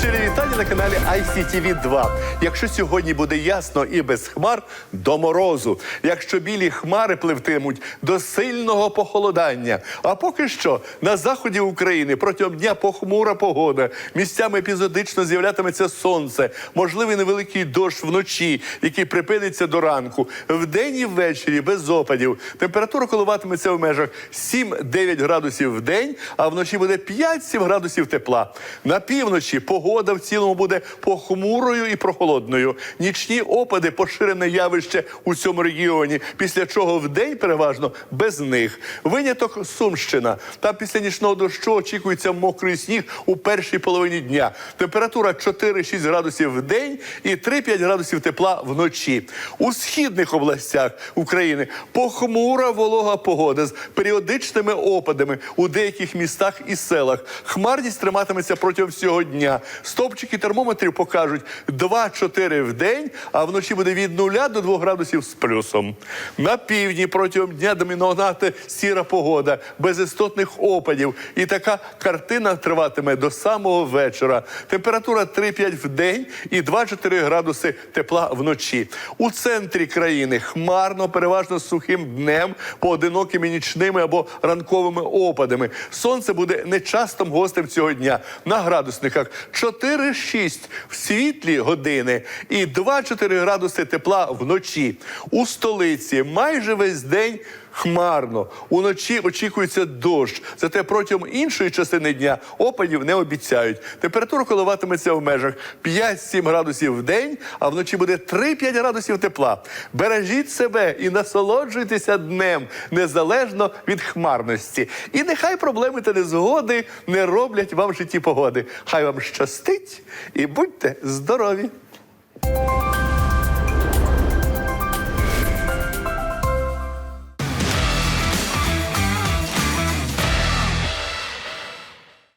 Щирі вітання на каналі ICTV 2. Якщо сьогодні буде ясно і без хмар, до морозу. Якщо білі хмари пливтимуть до сильного похолодання. А поки що на заході України протягом дня похмура погода. Місцями епізодично з'являтиметься сонце, можливий невеликий дощ вночі, який припиниться до ранку. Вдень і ввечері без опадів. Температура коливатиметься в межах 7-9 градусів в день, а вночі буде 5-7 градусів тепла. На півночі погода в цілому буде похмурою і прохолодною. Нічні опади поширене явище у цьому регіоні, після чого вдень переважно без них. Виняток Сумщина. Там після нічного дощу очікується мокрий сніг у першій половині дня. Температура 4-6 градусів в день і 3-5 градусів тепла вночі. У східних областях України похмура волога погода з періодичними опадами у деяких містах і селах. Хмарність триматиметься протягом всього дня. Стопчики термометрів покажуть 2-4 в день, а вночі буде від 0 до 2 градусів з плюсом. На півдні протягом дня домінувати сіра погода, без істотних опадів. І така картина триватиме до самого вечора. Температура 3-5 в день і 2-4 градуси тепла вночі. У центрі країни хмарно, переважно сухим днем, поодинокими нічними або ранковими опадами. Сонце буде нечастим гостем цього дня. На градусниках 4-6 в світлі години і 2-4 градуси тепла вночі. У столиці майже весь день. Хмарно уночі очікується дощ. Зате протягом іншої частини дня опадів не обіцяють. Температура коливатиметься в межах 5-7 градусів в день, а вночі буде 3-5 градусів тепла. Бережіть себе і насолоджуйтеся днем незалежно від хмарності. І нехай проблеми та незгоди не роблять вам в житті погоди. Хай вам щастить і будьте здорові!